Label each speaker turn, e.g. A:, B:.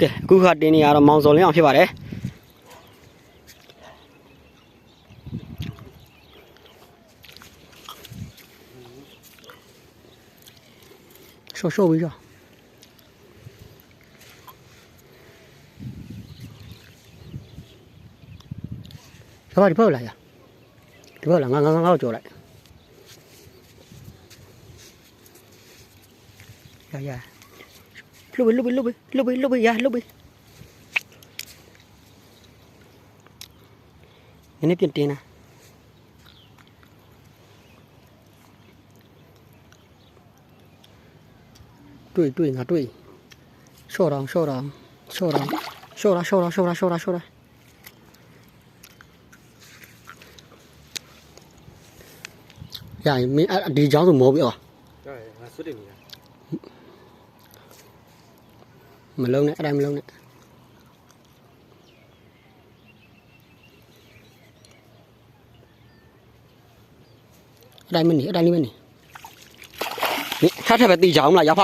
A: ကဲအခုခါတင်းနေရတော့မောင်စော်လင်းအောင်ဖြစ်ပါတယ်ရှော့ရှော့ပြီးတော့ရပါဒီဖောက်လာရဒီဖောက်လာငါငါငါငါကိုကြော်လိုက်ရရ လှုပ်ပဲလှုပ်ပဲလှုပ်ပဲလှုပ်ပဲလှုပ်ပဲရလှုပ်ပဲနည်းနည်းပြန်တင်းလာတွေ့တွေ့ငါတွေ့ရှော့တော့ရှော့တော့ရှော့တော့ရှော့တာရှော့တာရှော့တာရှော့တာရှော့တာရရင်မင်းအဲ့ဒီเจ้าဆိုမောပြီအော်
B: ဟုတ်တယ်ငါစွတ်တယ်နေတာ
A: မလုံး နဲ့အဲ့ဒါမလုံးနဲ့အဲ့ဒါမနေအဲ့ဒါလေးမနေမင်းထပ်ထပ်ပဲတီကြအောင်မလားရဖ